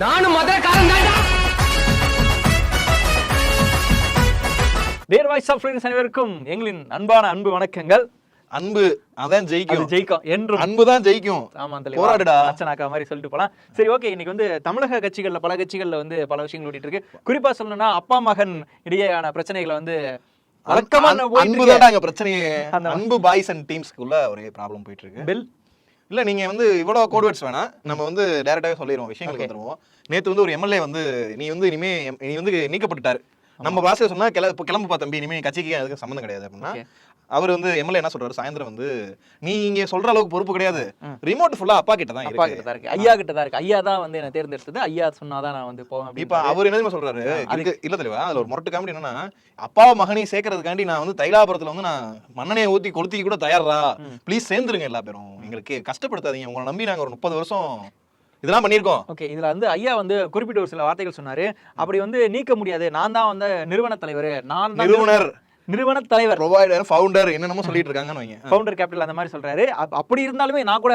நானும் மதுரக்காரன் தான்டா. Dare voice of friends அனைவருக்கும் எங்களின் அன்பான அன்பு வணக்கங்கள். அன்பு அதான் அது ஜெயிக்கும். ஜெயிக்கும் என்றும். அன்பு தான் ஜெயிக்கும். ஆமா தலைவா. போராடுடா. அர்ச்சனாக்கா மாதிரி சொல்லிட்டு போலாம். சரி ஓகே இன்னைக்கு வந்து தமிழக கட்சிகள்ல பல கட்சிகள்ல வந்து பல விஷயங்கள் ஓடிட்டு இருக்கு. குறிப்பா சொல்லணும்னா அப்பா மகன் இடையேயான பிரச்சனைகளை வந்து வழக்கமா அன்- போயிட்டு அன்பு. தான் அங்க பிரச்சனையே. அந்த- அன்பு பாய்ஸ் அண்ட் டீம்ஸ்க்குள்ள ஒரே ப்ராப்ளம் போயிட்டு இருக்கு. பெல் இல்ல நீங்க வந்து இவ்வளவு கோட் வேர்ட்ஸ் வேணாம். நம்ம வந்து டைரக்டாவே சொல்லிடுவோம் விஷயங்களுக்கு வந்துருவோம். நேத்து வந்து ஒரு எம்எல்ஏ வந்து நீ வந்து இனிமே எம்- நீ வந்து நீக்கப்பட்டுட்டாரு. நம்ம பாசையில சொன்னா கிள இப்ப கிளம்புப்பா தம்பி இனிமே கட்சிக்கு அதுக்கு சம்மந்தம் கிடையாது அப்படின்னா. அவர் வந்து எம்எல்ஏ என்ன சொல்றாரு? சாயந்தரம் வந்து நீ இங்க சொல்ற அளவுக்கு பொறுப்பு கிடையாது. ரிமோட் ஃபுல்லா அப்பா கிட்ட தான் அப்பா இருக்கு. கிட்ட தான் இருக்கு. ஐயா கிட்ட தான் இருக்கு. ஐயா தான் வந்து என்ன தேர்ந்தெடுத்தது. ஐயா சொன்னாதான் நான் வந்து போவேன் இப்ப அவர் என்ன சொல்றாரு? இதுக்கு இல்ல தெளிவா அதுல ஒரு முரட்டு காமெடி என்னன்னா அப்பா மகனையும் சேர்க்கறதுக்காண்டி நான் வந்து தைலாபுரத்துல வந்து நான் மண்ணெண்ணெயை ஊத்தி கொளுத்தி கூட தயாரா ப்ளீஸ் சேர்ந்துருங்க எல்லா பேரும். எங்களுக்கு கஷ்டப்படுத்தாதீங்க. உங்களை நம்பி நாங்க ஒரு முப்பது வருஷம் இதெல்லாம் பண்ணியிருக்கோம். ஓகே இதுல வந்து ஐயா வந்து குறிப்பிட்ட ஒரு சில வார்த்தைகள் சொன்னாரு. அப்படி வந்து நீக்க முடியாது. நான் தான் வந்து நிறுவன தலைவர். நான் நிறுவனர். நிறுவன தலைவர். ப்ரொவைடர் ஃபவுண்டர் என்னென்னமோ சொல்லிட்டு இருக்காங்கன்னு வைங்க ஃபவுண்டர் கேபிட்டல் அந்த மாதிரி சொல்றாரு. அப்- அப்படி இருந்தாலுமே நான் கூட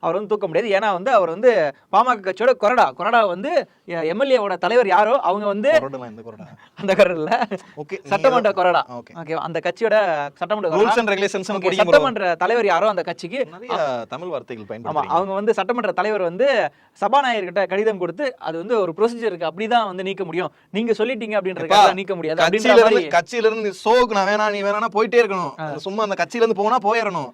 அவர் வந்து தூக்க முடியாது. ஏன்னா வந்து அவர் வந்து பாமக கட்சியோட கொறடா. கொறடா வந்து எம்எல்ஏவோட தலைவர் யாரோ? அவங்க வந்து கொரடா அந்த கொரடா ஓகே சட்டமன்ற கொறடா. ஓகே. அந்த கட்சியோட சட்டமன்ற ரூல்ஸ் அண்ட் ரெகுலேஷன்ஸ் சட்டமன்ற தலைவர் யாரோ அந்த கட்சிக்கு. தமிழ் வார்த்தைகள் ஆமா பயன்படுத்துறீங்க. அவங்க வந்து சட்டமன்ற தலைவர் வந்து சபாநாயகர்கிட்ட கடிதம் கொடுத்து அது வந்து ஒரு ப்ரொசீஜர் இருக்கு அப்படிதான் வந்து நீக்க முடியும். நீங்க சொல்லிட்டீங்க அப்படின்றதுக்காக நீக்க முடியாது கட்சியில இருந்து இருந்து சோக்கு நான் வேணா நீ வேணா போயிட்டே இருக்கணும். சும்மா அந்த கட்சியில இருந்து போனா போயிடணும்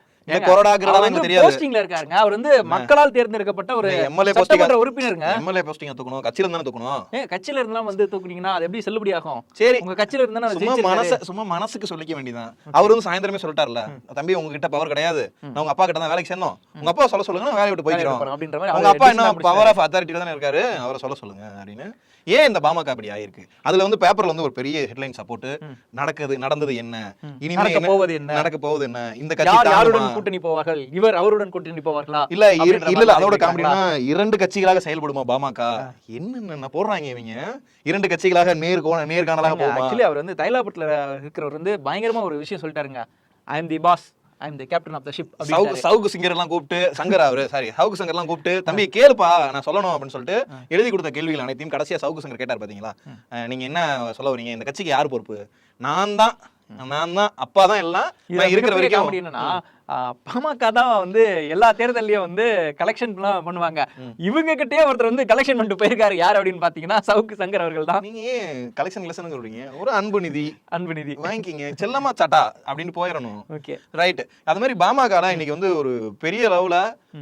போஸ்டிங்ல இருக்காருங்க. அவர் வந்து மக்களால் தேர்ந்தெடுக்கப்பட்ட ஒரு எம்எல்ஏ சட்டமன்ற உறுப்பினருங்க. எம்எல்ஏ தூக்கணும். கட்சியில இருந்தானே தூக்கணும்? ஏங்க கட்சியில இருந்தா வந்து தூக்குனீங்கன்னா அது எப்படி செல்லுபடி ஆகும்? சரி. உங்க கட்சியில இருந்தா சும்மா. மனச சும்மா மனசுக்கு சொல்லிக்க வேண்டியதான் அவர் வந்து சாயந்தரமே சொல்லிட்டார்ல. தம்பி உங்ககிட்ட பவர் கிடையாது. நான் உங்க அப்பா கிட்ட தான் வேலைக்கு சேர்ந்தோம் உங்க அப்பா சொல்ல சொல்லுங்க நான் வேலையை விட்டு போறோம் அப்படின்ற மாதிரி உங்க அவர் அப்பா என்ன. பவர் ஆஃப் அத்தாரிட்டி தானே இருக்காரு? அவரை சொல்ல சொல்லுங்க அப்படின்னு. ஏன் இந்த பாமக அப்படி ஆயிருக்கு? அதுல வந்து பேப்பர்ல வந்து ஒரு பெரிய ஹெட்லைன் சப்போர்ட் நடக்குது நடந்தது என்ன? இனிமே நடக்க என்ன- போவது என்ன? நடக்க போவது என்ன? இந்த கட்சி யார் யாருடன்? கூட்டணி போவார்கள்? இவர் அவருடன் கூட்டணி போவார்களா? இல்ல இல்ல அதோட? காமெடினா இரண்டு கட்சிகளாக செயல்படுமா பாமக? என்னென்ன போடுறாங்க இவங்க? இரண்டு கட்சிகளாக நேர் கோண நேர்காணலாக போகுமா? ஆக்சுவலி அவர் வந்து தைலாபுரத்துல இருக்கிறவர் வந்து பயங்கரமா ஒரு விஷயம் சொல்லிட்டாருங்க. I am the boss I am the captain of the ship Savukku Savukku singer எல்லாம் கூப்பிட்டு சங்கர் அவரு சாரி சவுக்கு சங்கர் எல்லாம் கூப்பிட்டு தம்பி கேளுப்பா நான் சொல்லணும் அப்படின்னு சொல்லிட்டு எழுதி கொடுத்த கேள்விகள் அனைத்தையும் கடைசியா சவுக்கு சங்கர் கேட்டார் பாத்தீங்களா? நீங்க என்ன சொல்ல வரீங்க? இந்த கட்சிக்கு யார் பொறுப்பு? நான் தான் நான் தான் அப்பா தான் எல்லாம் இருக்கிற வரைக்கும் என்னன்னா பாமக தான் வந்து எல்லா தேர்தல்லையும் வந்து கலெக்ஷன் பண்ணுவாங்க. இவங்க கிட்டயே ஒருத்தர் வந்து கலெக்ஷன் பண்ணிட்டு போயிருக்காரு. யார் அப்படின்னு பாத்தீங்கன்னா சவுக்கு சங்கர் அவர்கள் தான். நீங்க ஏன் கலெக்ஷன் கலெக்ஷன் சொல்றீங்க? ஒரு அன்பு நிதி. அன்பு நிதி. வாங்கிக்கிங்க. செல்லமா சட்டா அப்படின்னு போயிடணும். ஓகே. ரைட் அது மாதிரி பாமக இன்னைக்கு வந்து ஒரு பெரிய அளவுல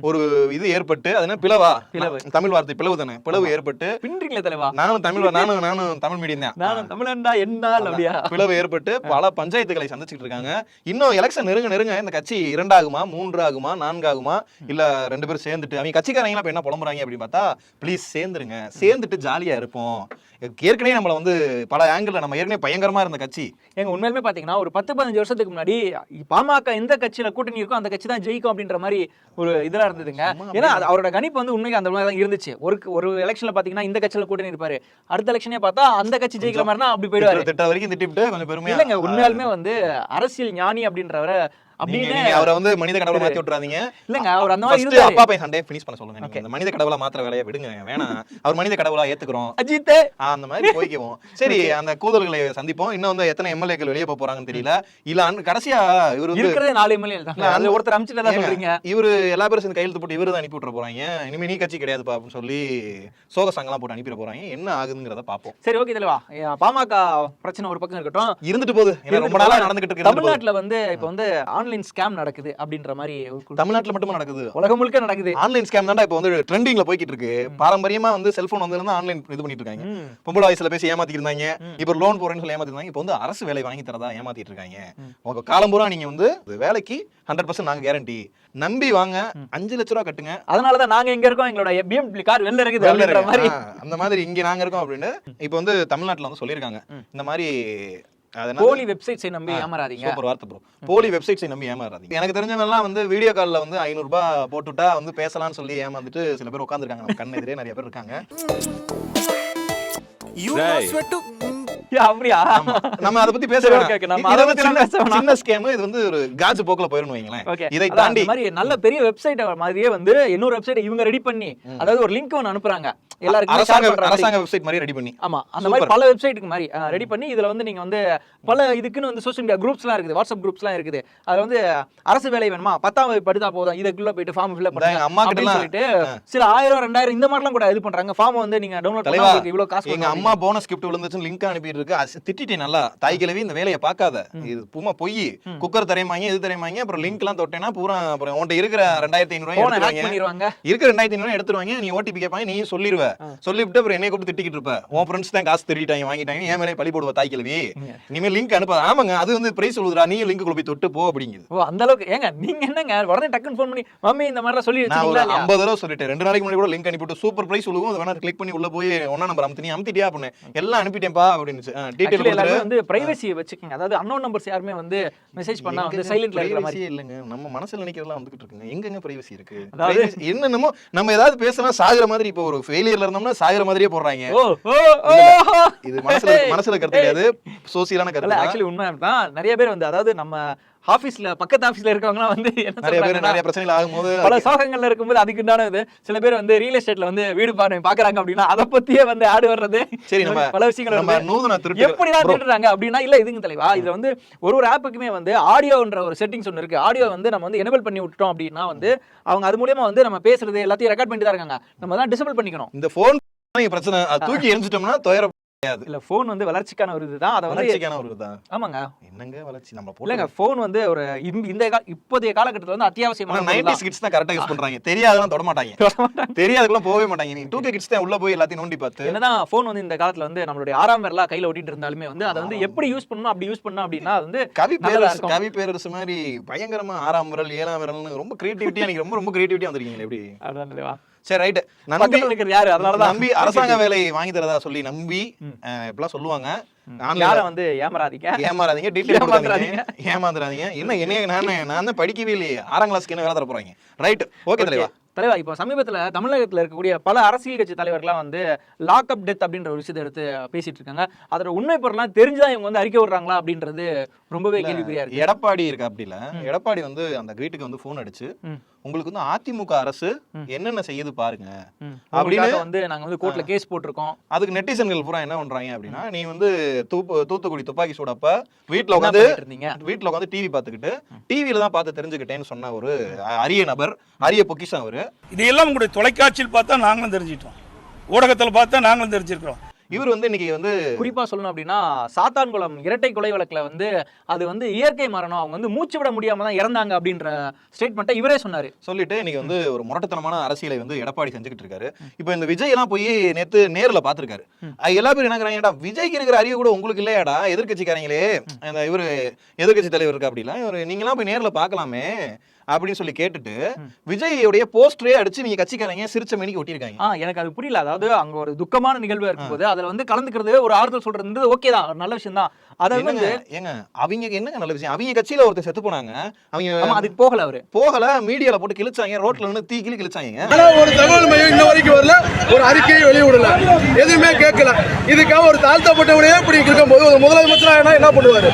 ஒரு இது ஏற்பட்டு அது என்ன பிளவா? பிளவு. தமிழ் வார்த்தை பிளவு தானே? பிளவு ஏற்பட்டு. பின்றீங்களே தலைவா? நானும் தமிழ் நானும் நானும் தமிழ் மீடியம் தான். நானும் தமிழன்டா என்னால் அப்படியா? பிளவு ஏற்பட்டு பல பஞ்சாயத்துகளை சந்திச்சுட்டு இருக்காங்க. இன்னும் எலெக்ஷன் நெருங்க நெருங்க இந்த கட்சி இரண்டாகுமா மூன்று ஆகுமா நான்கு ஆகுமா இல்ல ரெண்டு பேரும் சேர்ந்துட்டு அவங்க கட்சிக்காரங்க இப்ப என்ன புலம்புறாங்க அப்படின்னு பார்த்தா ப்ளீஸ் சேர்ந்துருங்க. சேர்ந்துட்டு ஜாலியா இருப்போம். ஏற்கனவே நம்மள வந்து பல ஆங்கிள் நம்ம ஏற்கனவே பயங்கரமா இருந்த கட்சி. எங்க உண்மையிலுமே பாத்தீங்கன்னா ஒரு பத்து பதினஞ்சு வருஷத்துக்கு முன்னாடி பாமக எந்த கட்சியில கூட்டணி இருக்கோ அந்த கட்சி தான் ஜெயிக்கும் அப்படின்ற மாதிரி ஒரு இதெல்லாம் இருந்ததுங்க. ஏன்னா அவரோட கணிப்பு வந்து உண்மைக்கு அந்த மாதிரி தான் இருந்துச்சு. ஒரு ஒரு எலெக்ஷன்ல பாத்தீங்கன்னா இந்த கட்சியில கூட்டணி இருப்பாரு. அடுத்த எலெக்ஷனே பார்த்தா அந்த கட்சி ஜெயிக்கிற மாதிரினா அப்படி போயிடுவாரு. திட்ட வரைக்கும் திட்டிவிட்டு கொஞ்சம் பெருமையா இல்லங்க உண்மையாலுமே வந்து அரசியல் ஞானி அப்படின்றவரை அப்படின்னு அவரை வந்து மனித கடவுளை மாத்தி விட்டுறாதீங்க. இல்லங்க அவர் அந்த மாதிரி அப்பா பையன் சண்டையை ஃபினிஷ் பண்ண சொல்லுங்க நீங்க. இந்த மனித கடவுளை மாத்திர வேலையை விடுங்க. வேணாம். அவர் மனித கடவுளா ஏத்துக்கிறோம். அஜித் அந்த மாதிரி போய்க்குவோம். சரி அந்த கூதல்களை சந்திப்போம். இன்னும் வந்து எத்தனை எம்எல்ஏக்கள் வெளியே போக போறாங்கன்னு தெரியல. இல்ல கடைசியா இவர் இருக்கிறதே நாலு எம்எல்ஏ தான். அதுல ஒருத்தர் அமிச்சுட்டு சொல்றீங்க. இவரு எல்லா பேரும் சேர்ந்து கையெழுத்து போட்டு இவரு தான் அனுப்பி விட்டுற போறாங்க. இனிமே நீ கட்சி கிடையாதுப்பா அப்படின்னு சொல்லி சோக சங்கெல்லாம் போட்டு அனுப்பிட போறாங்க. என்ன ஆகுதுங்கிறத பாப்போம் சரி ஓகே தலைவா பாமக பிரச்சனை ஒரு பக்கம் இருக்கட்டும். இருந்துட்டு போகுது. ரொம்ப நாளா நடந்துகிட்டு இருக்கு. தமிழ்நாட்டுல வந்து இப்ப வந்து ஆன்லைன் ஸ்கேம் நடக்குது அப்படின்ற மாதிரி தமிழ்நாட்டுல மட்டுமா நடக்குது? உலகம் முழுக்க நடக்குது. ஆன்லைன் ஸ்கேம் தான்டா இப்போ வந்து ட்ரெண்டிங்ல போய்கிட்டு இருக்கு பாரம்பரியமா வந்து செல்போன் வந்து ஆன்லைன் இது பண்ணிட்டு இருக்காங்க பொம்பளை வயசுல பேசி ஏமாத்திட்டு இருந்தாங்க இப்ப லோன் போறேன்னு சொல்லி ஏமாத்திட்டு இருந்தாங்க இப்போ வந்து அரசு வேலை வாங்கி தரதா ஏமாத்திட்டு இருக்காங்க உங்க காலம் பூரா நீங்க வந்து வேலைக்கு ஹண்ட்ரட் பர்சன்ட் நாங்க கேரண்டி நம்பி வாங்க அஞ்சு லட்ச ரூபா கட்டுங்க. அதனாலதான் நாங்க எங்க இருக்கோம். எங்களோட பிஎம்டபிள்யூ கார் வெளில இருக்குது அந்த மாதிரி இங்க நாங்க இருக்கோம் அப்படின்னு இப்போ வந்து தமிழ்நாட்டுல வந்து சொல்லியிருக்காங்க. இந்த மாதிரி? போலி வெப்சைட்ஸை நம்பி ஏமாறாதீங்க. சூப்பர் வார்த்தை ப்ரோ போலி வெப்சைட்ஸை நம்பி ஏமாறாதீங்க. எனக்கு தெரிஞ்சவங்கலாம் வந்து வீடியோ கால்ல வந்து ஐநூறு ரூபாய் போட்டுட்டா வந்து பேசலாம்னு சொல்லி ஏமாந்துட்டு சில பேர் உட்காந்துருக்காங்க நம்ம கண் எதிரே நிறைய பேர் இருக்காங்க. அப்படியா. நம்ம அதை பத்தி பேச சின்ன- ஸ்கேம் இது வந்து ஒரு காஜு போக்குல போயிரும் வைங்களேன். இதை தாண்டி மாதிரி நல்ல பெரிய வெப்சைட் மாதிரியே வந்து இன்னொரு வெப்சைட் இவங்க ரெடி பண்ணி அதாவது ஒரு லிங்க் ஒன்னு அனுப்புறாங்க. எல்லாருக்கும் அரசாங்க அரசாங்க வெப்சைட் மாதிரி ரெடி பண்ணி. ஆமா. அந்த மாதிரி பல வெப்சைட்டுக்கு மாதிரி ரெடி பண்ணி இதுல வந்து நீங்க வந்து பல இதுக்குன்னு வந்து சோஷியல் மீடியா குரூப்ஸ்லாம் இருக்குது வாட்ஸ்அப் குரூப்ஸ்லாம் இருக்குது. அதுல வந்து அரசு வேலை வேணுமா? பத்தாம் வகுப்பு படித்தா போதும் இதுக்குள்ள போயிட்டு ஃபார்ம் ஃபில் எங்க அம்மா பண்ணுங்க கிட்டலாம் சொல்லிட்டு சில ஆயிரம் ரெண்டாயிரம் இந்த மாதிரிலாம் கூட இது பண்றாங்க. ஃபார்ம் வந்து நீங்க டவுன்லோட் பண்ணா இவ்வளவு காசு எங்க அம்மா போனஸ் கிஃப்ட் விழுந்துச்சுன்னு லிங்க் இருக்கு. திட்டிட்டேன் நல்லா தாய் கிழவி இந்த வேலையை பார்க்காத. இது பூமா பொய். குக்கர் தரையமாங்க இது தரையமாங்க அப்புறம் லிங்க் எல்லாம் தொட்டேன்னா பூரா அப்புறம் உன்ட்ட இருக்கிற ரெண்டாயிரத்தி ஐநூறு போன ஹேக் எடுத்துருவாங்க. பண்ணிடுவாங்க இருக்கிற ரெண்டாயிரத்தி ஐநூறு எடுத்துருவாங்க. நீ ஓடிபி கேட்பாங்க நீ சொல்லிடுவ சொல்லிவிட்டு அப்புறம் என்னைய கூப்பிட்டு திட்டிக்கிட்டு இருப்ப. உன் ஃப்ரெண்ட்ஸ் தான் காசு திருடிட்டாங்க வாங்கிட்டாங்க. ஏன் மேலே பழி போடுவ தாய் கிழவி இனிமேல் லிங்க் அனுப்ப ஆமாங்க அது வந்து பிரைஸ் சொல்லுதுடா. நீ லிங்க் போய் தொட்டு போ அப்படிங்குது. ஓ அந்த அளவுக்கு ஏங்க நீங்க என்னங்க உடனே டக்குன்னு ஃபோன் பண்ணி மம்மி இந்த மாதிரிலாம் சொல்லி நான் ஒரு? ஐம்பது தடவை சொல்லிட்டேன். ரெண்டு நாளைக்கு முன்னாடி கூட லிங்க் அனுப்பிட்டு சூப்பர் பிரைஸ் சொல்லுவோம். அதை வேணா கிளிக் பண்ணி உள்ள போய் ஒன்னா நம்பர் அமுத்தி நீ அமுத்திட்டியா? அப்படின்னு. எல்லாம் அனுப்பிட்டேன்ப்பா அப்படின்னு Actually டீட்டெயில் எல்லாருமே வந்து பிரைவசி வச்சுக்கோங்க. அதாவது அன்னோன் நம்பர்ஸ் யாருமே வந்து மெசேஜ் பண்ணா வந்து சைலண்ட்ல இருக்கிற மாதிரி. பிரைவசியே இல்லைங்க. நம்ம மனசுல நினைக்கிறதெல்லாம் வந்துகிட்டு இருக்குங்க. எங்கங்க பிரைவசி இருக்கு? அதாவது- என்னென்னமோ நம்ம ஏதாவது பேசினா சாகுற மாதிரி இப்போ ஒரு ஃபெயிலியர்ல இருந்தோம்னா சாகுற மாதிரியே போடுறாங்க. இது மனசுல மனசுல கருத்து கிடையாது. சோசியலான கருத்து. ஆக்சுவலி உண்மை தான் நிறைய பேர் வந்து அதாவது நம்ம ஆபீஸ்ல பக்கத்து ஆபீஸ்ல இருக்கவங்கலாம் வந்து என்ன நிறைய பிரச்சனைகள் ஆகும்போது பல சோகங்கள்ல இருக்கும்போது அதுக்குண்டான இது சில பேர் வந்து ரியல் எஸ்டேட்ல வந்து வீடு பாரு பாக்குறாங்க அப்படின்னா அதை பத்தியே வந்து ஆடு வர்றது. சரி நம்ம பல விஷயங்கள் நம்ம. நூதன திருட்டு எப்படிதான் திருடுறாங்க அப்படின்னா இல்ல இதுங்க தலைவா இதுல வந்து ஒரு ஒரு ஆப்புக்குமே வந்து ஆடியோன்ற ஒரு செட்டிங்ஸ் ஒன்று இருக்கு. ஆடியோ வந்து நம்ம வந்து எனேபிள் பண்ணி விட்டுட்டோம் அப்படின்னா வந்து அவங்க அது மூலியமா வந்து நம்ம பேசுறது எல்லாத்தையும் ரெக்கார்ட் பண்ணிட்டு தான் இருக்காங்க. நம்ம தான் டிசபிள் பண்ணிக்கணும். இந்த போன் பிரச்சனை தூக்கி எரிஞ்சிட்டோம்னா துயர இல்ல போன் வந்து வளர்ச்சிக்கான ஒரு இதுதான். அதை வளர்ச்சிக்கான ஒரு இதுதான். ஆமாங்க. என்னங்க வளர்ச்சி? நம்ம இல்லங்க போட்டு போன் வந்து ஒரு இந்த- இப்போதைய காலகட்டத்துல வந்து அத்தியாவசியமான பொருள் நைன்டி தான். கிட்ஸ் தான் கரெக்டா யூஸ் பண்றாங்க. தெரியாதெல்லாம் தொட மாட்டாங்க தெரியாதுக்குலாம் போகவே மாட்டாங்க. நீங்க டூ கே கிட்ஸ் தான் உள்ள போய் எல்லாத்தையும் நோண்டி பார்த்து. என்னதான் போன் வந்து இந்த காலத்துல வந்து நம்மளுடைய ஆறாம் விரலா கையில ஓட்டிட்டு இருந்தாலுமே வந்து அதை வந்து எப்படி யூஸ் பண்ணணும் அப்படி யூஸ் பண்ணணும் அப்படின்னா அது வந்து கவி பேரரசு. கவி பேரரசு மாதிரி பயங்கரமா ஆறாம் விரல் ஏழாம் விரல்னு ரொம்ப கிரியேட்டிவிட்டியா நீங்க ரொம்ப ரொம்ப கிரியேட்டிவிட்டியா வந்திருக்கீங்க எப்படி? அதான்? சரி ரைட் நம்பி யாரு? அதனாலதான். நம்பி அரசாங்க வேலை வாங்கி தரதா சொல்லி நம்பி அஹ், இப்படிலாம் சொல்லுவாங்க. யாரை வந்து ஏமாறாதீங்க? ஏமாறாதீங்க டீட்டெயில் ஏமாந்துறாதீங்க. ஏமாந்துறாதீங்க என்ன என்னைய நான் நான் தான் படிக்கவே இல்லையே. ஆறாம் கிளாஸ்க்கு என்ன வேலை தர போறாங்க? ரைட் ஓகே தலைவா. தலைவா இப்போ சமீபத்துல தமிழகத்துல இருக்கக்கூடிய பல அரசியல் கட்சி தலைவர்கள்லாம் வந்து லாக் அப் டெத் அப்படின்ற ஒரு விஷயத்தை எடுத்து பேசிட்டு இருக்காங்க. அதோட உண்மை பொருள்லாம் தெரிஞ்சுதான் இவங்க வந்து அறிக்கை விடுறாங்களா அப்படின்றது ரொம்பவே கேள்விக்குறியா இருக்கு. எடப்பாடி இருக்கு அப்படி இல்ல எடப்பாடி வந்து அந்த வீட்டுக்கு வந்து போன் அடிச்சு. உங்களுக்கு வந்து அதிமுக அரசு என்னென்ன செய்யுது பாருங்க. அப்படின்னு- வந்து நாங்க வந்து கோர்ட்ல கேஸ் போட்டிருக்கோம். அதுக்கு நெட்டிசன்கள் பூரா என்ன பண்றாங்க அப்படின்னா நீ வந்து தூப்பு தூத்துக்குடி துப்பாக்கி சூடப்ப வீட்ல என்ன உட்காந்து வீட்ல உட்காந்து டிவி பார்த்துக்கிட்டு டிவியில தான் பார்த்து தெரிஞ்சுக்கிட்டேன்னு சொன்ன ஒரு அரிய நபர் அரிய பொக்கிஷம் அவரு. இதையெல்லாம் உங்களுடைய தொலைக்காட்சியில் பார்த்தா நாங்களும் தெரிஞ்சிட்டோம் ஊடகத்தில் பார்த்தா நாங்களும் தெரிஞ்சிருக்கிறோம். இவர் வந்து இன்னைக்கு வந்து குறிப்பா சொல்லணும் அப்படின்னா சாத்தான்குளம் இரட்டை கொலை வழக்குல வந்து அது வந்து இயற்கை மரணம் அவங்க வந்து மூச்சு விட முடியாம தான் இறந்தாங்க அப்படின்ற ஸ்டேட்மெண்ட்டை இவரே சொன்னாரு. சொல்லிட்டு இன்னைக்கு வந்து ஒரு முரட்டுத்தனமான அரசியலை வந்து எடப்பாடி செஞ்சுக்கிட்டு இருக்காரு. இப்போ இந்த விஜய் எல்லாம் போய் நேத்து நேர்ல பாத்துருக்காரு. எல்லா பேரும் என்ன இருக்கிறாங்கடா விஜய்க்கு இருக்கிற அறிவு கூட உங்களுக்கு இல்லையாடா எதிர்க்கட்சிக்காரங்களே? அந்த இவரு எதிர்க்கட்சி தலைவர் இருக்கு அப்படிலாம் இவர் நீங்களாம் போய் நேர்ல பார்க்கலாமே அப்படின்னு சொல்லி கேட்டுட்டு விஜயோடைய போஸ்டரே அடிச்சு நீங்க கட்சிக்காரங்க சிரிச்ச மணிக்கு ஒட்டியிருக்காங்க? ஆ எனக்கு அது புரியல. அதாவது அங்க ஒரு துக்கமான நிகழ்வு இருக்கும்போது அதுல வந்து கலந்துக்கிறது ஒரு ஆறுதல் சொல்றது ஓகே தான். ஒரு நல்ல விஷயம் தான் அதை வந்து ஏங்க அவங்க என்னங்க நல்ல விஷயம்? அவங்க கட்சியில ஒருத்தர் செத்து போனாங்க. அவங்க அதுக்கு போகல அவரு. போகல மீடியால போட்டு கிழிச்சாங்க ரோட்ல நின்று தீ கிளி கிழிச்சாங்க. ஆனா ஒரு தகவல் மையம் இன்ன வரைக்கும் வரல. ஒரு அறிக்கையை வெளியிடல. எதுவுமே கேட்கல. இதுக்காக ஒரு தாழ்த்தப்பட்டவனே இப்படி இருக்கும்போது ஒரு முதலமைச்சர் ஆனா என்ன பண்ணுவாரு?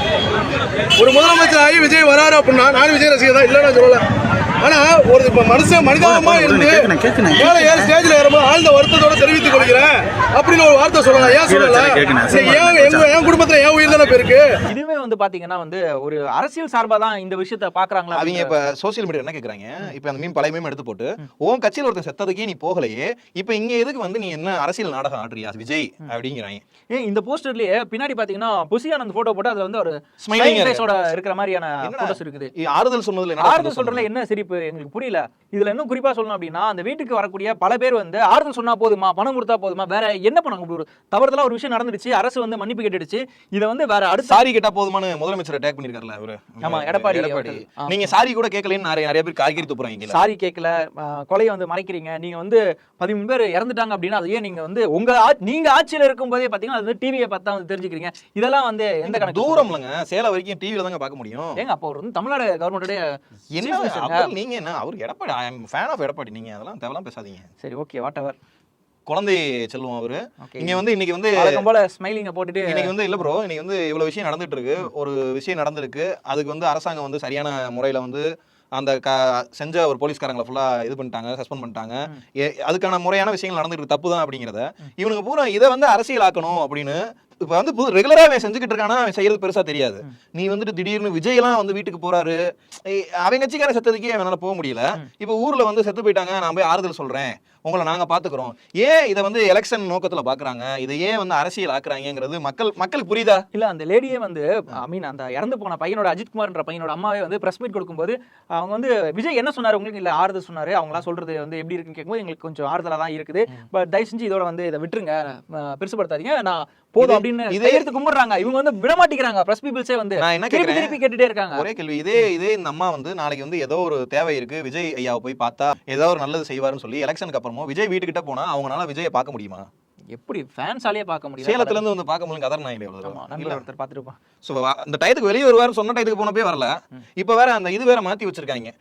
ஒரு முதலமைச்சர் ஆகி விஜய் வராரு அப்படின்னா நானும் விஜய் ரசிகர் தான் இல்லைன்னு சொல்லலை. ஆனா ஒரு இப்ப மனுஷன் மனிதாபமா இருந்து மேல ஏழு ஸ்டேஜ்ல ஏறும்போது ஆழ்ந்த வருத்தத்தோட தெரிவித்துக் கொள்கிறேன் அப்படின்னு ஒரு வார்த்தை சொல்லலாம். ஏன் சொல்லல? சரி, ஏன் எங்க என் குடும்பத்துல ஏன் உயிர் தானே இருக்கு இதுவே வந்து பாத்தீங்கன்னா வந்து ஒரு அரசியல் சார்பா தான் இந்த விஷயத்த பாக்குறாங்களா அவங்க இப்ப சோசியல் மீடியா என்ன கேக்குறாங்க? இப்ப அந்த மீம் பழைய மீம் எடுத்து போட்டு உன் கட்சியில ஒருத்தன் செத்ததுக்கே நீ போகலையே இப்ப இங்க எதுக்கு வந்து நீ என்ன அரசியல் நாடகம் ஆடுறியா விஜய்? அப்படிங்கிறாங்க. ஏன் இந்த போஸ்டர்லயே பின்னாடி பாத்தீங்கன்னா புசியானந்த் போட்டோ போட்டு அதுல வந்து ஒரு ஸ்மைலிங் இருக்கிற மாதிரியான? போட்டோஸ் இருக்குது. ஆறுதல் சொன்னதுல ஆறுதல் சொல்றதுல என்ன சிரிப்பு? எங்களுக்கு புரியல. இதுல இன்னும் குறிப்பா சொல்லணும் அப்படின்னா அந்த வீட்டுக்கு வரக்கூடிய பல பேர் வந்து ஆறுதல் சொன்னா போதுமா பணம் கொடுத்தா போதுமா வேற என்ன இப்படி ஒரு தவறுதலா ஒரு விஷயம் நடந்துடுச்சு அரசு வந்து மன்னிப்பு கேட்டுடுச்சு இதை வந்து வேற அடுத்த சாரி கேட்டா போதுமான முதலமைச்சர் அட்டாக் பண்ணிருக்காருல அவரு. ஆமா, எடப்பாடி எடப்பாடி. அவர்கள். ஆ. நீங்க சாரி கூட கேட்கலன்னு நிறைய நிறைய பேர் காய்கறி துப்புறாங்க. சாரி கேட்கல கொலையை வந்து மறைக்கிறீங்க நீங்க வந்து பதிமூணு பேர் இறந்துட்டாங்க அப்படின்னா அது ஏன் நீங்க வந்து உங்க ஆ- நீங்க ஆட்சியில இருக்கும் போதே பாத்தீங்கன்னா அது வந்து டிவியை பார்த்தா வந்து தெரிஞ்சுக்கிறீங்க. இதெல்லாம் வந்து எந்த கணக்கு தூரம் இல்லைங்க. சேலம் வரைக்கும் டிவில தாங்க பார்க்க முடியும். ஏங்க அப்போ வந்து தமிழ்நாடு கவர்மெண்டோட என்ன நீங்க என்ன? அவர் Edappadi I fan of Edappadi. நீங்க அதெல்லாம் தேவலாம் பேசாதீங்க. சரி ஓகே வாட் எவர் குழந்தை செல்வம் அவரு. இங்க வந்து இன்னைக்கு வந்து போல ஸ்மைலிங்க போட்டுட்டு இன்னைக்கு வந்து இல்ல ப்ரோ இன்னைக்கு வந்து இவ்வளவு விஷயம் நடந்துட்டு இருக்கு ஒரு விஷயம் நடந்திருக்கு. அதுக்கு வந்து அரசாங்கம் வந்து சரியான முறையில வந்து அந்த க செஞ்ச ஒரு போலீஸ்காரங்களை ஃபுல்லா இது பண்ணிட்டாங்க சஸ்பெண்ட் பண்ணிட்டாங்க. அதுக்கான முறையான விஷயங்கள் நடந்துட்டு தப்பு தான் அப்படிங்கிறத. இவனுங்க பூரா இதை வந்து அரசியலாக்கணும் அப்படின்னு இப்ப வந்து ரெகுலரா அவன் செஞ்சுக்கிட்டு இருக்கானா அவன் செய்யறது பெருசா தெரியாது. நீ வந்துட்டு திடீர்னு விஜய் எல்லாம் வந்து வீட்டுக்கு போறாரு. அவன் கட்சிக்கார செத்ததுக்கே அவனால போக முடியல. இப்ப ஊர்ல வந்து செத்து போயிட்டாங்க. நான் போய் ஆறுதல் சொல்றேன். உங்களை நாங்க பாத்துக்கிறோம். ஏன் இதை வந்து எலெக்ஷன் நோக்கத்துல பாக்குறாங்க? இதை ஏன் வந்து அரசியல் ஆக்குறாங்கிறது மக்கள் மக்களுக்கு புரியுதா? இல்ல அந்த லேடியே வந்து ஐ மீன் அந்த இறந்து போன பையனோட அஜித் குமார்ன்ற பையனோட அம்மாவே வந்து பிரஸ் மீட் கொடுக்கும்போது அவங்க வந்து விஜய் என்ன சொன்னாரு? உங்களுக்கு இல்ல ஆறுதல் சொன்னாரு. அவங்களாம் சொல்றது வந்து எப்படி இருக்குன்னு கேட்கும்போது எங்களுக்கு கொஞ்சம் ஆறுதலா தான் இருக்குது. பட் தயவு செஞ்சு இதோட வந்து இதை விட்டுருங்க. அஹ், பெருசுபடுத்தாதீங்க. நான் போதும் அப்படின்னு இதே- கையெழுத்து கும்பிடுறாங்க. இவங்க வந்து விட மாட்டேங்கிறாங்க. பிரஸ் பீப்புள்ஸே வந்து. நான் என்ன திருப்பி திருப்பி கேட்டுட்டே இருக்காங்க. ஒரே கேள்வி. இதே இதே இந்த அம்மா வந்து நாளைக்கு வந்து ஏதோ ஒரு தேவை இருக்கு. விஜய் ஐயாவை போய் பார்த்தா ஏதோ ஒரு நல்லது செய்வாருன்னு சொல்லி எலெக்ஷனுக்கு அப்புறமும் விஜய் வீட்டுக்கிட்ட போனா அவங்களால விஜயை பார்க்க முடியுமா? எப்படி? ஃபேன்ஸாலேயே பார்க்க முடியல. சேலத்துல இருந்து வந்து பார்க்க முடியும் கதர் நாயிலே நண்பர் ஒருத்தர் பார்த்துருப்பான் ஸோ அந்த டயத்துக்கு வெளியே வருவாரு சொன்ன டயத்துக்கு போனப்பே வரல. இப்போ வேற அந்த இது வேற மாத்தி வச்சிருக்காங்க.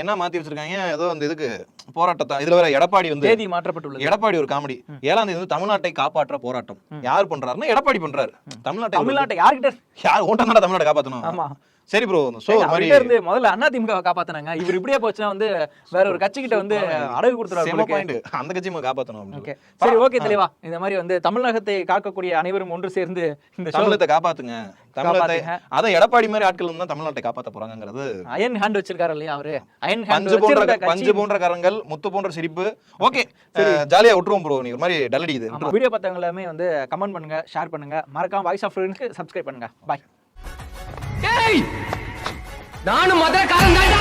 என்ன மாத்தி வச்சிருக்காங்க? ஏதோ அந்த இதுக்கு போராட்டத்தை இதுல வேற எடப்பாடி வந்து தேதி மாற்றப்பட்டுள்ளது. எடப்பாடி ஒரு காமெடி. ஏழாம் தேதி வந்து தமிழ்நாட்டை காப்பாற்ற போராட்டம். யார் பண்றாருன்னா எடப்பாடி பண்றாரு. தமிழ்நாட்டை தமிழ்நாட்டை யார்கிட்ட யார் ஓட்டம் தமிழ்நாட்டை காப்பாத்தணும்? ஆமா. சரி ப்ரோ அவர்கிட்ட இருந்து முதல்ல அண்ணா திமுக காப்பாத்துனாங்க. இவர் இப்படியே போச்சுன்னா வந்து வேற ஒரு கட்சி கிட்ட வந்து அடகு. பாயிண்ட் அந்த கட்சியும் காப்பாத்தணும் ஓகே சரி ஓகே தெளிவா இந்த மாதிரி வந்து தமிழகத்தை காக்கக்கூடிய அனைவரும் ஒன்று சேர்ந்து இந்த தமிழத்தை காப்பாத்துங்க. தமிழத்தை காப்பாத்துங்க. அதான் எடப்பாடி மாதிரி ஆட்கள் வந்து தான் தமிழ்நாட்டை காப்பாத்த போறாங்கிறது அயன் ஹேண்ட் வச்சிருக்காரு இல்லையா அவரு? அயன் ஹேண்ட் பஞ்சு போன்ற பஞ்சு போன்ற கரங்கள் முத்து போன்ற சிரிப்பு. ஓகே ஜாலியா விட்டுருவோம் ப்ரோ நீ ஒரு மாதிரி டல் அடிக்குது. வீடியோ பார்த்தவங்க எல்லாமே வந்து கமெண்ட் பண்ணுங்க ஷேர் பண்ணுங்க. மறக்காம வாய்ஸ் ஆஃப் சப்ஸ்கிரைப் பண்ணுங்க. பாய் நானும் மதுரக்காரன் தான்டா.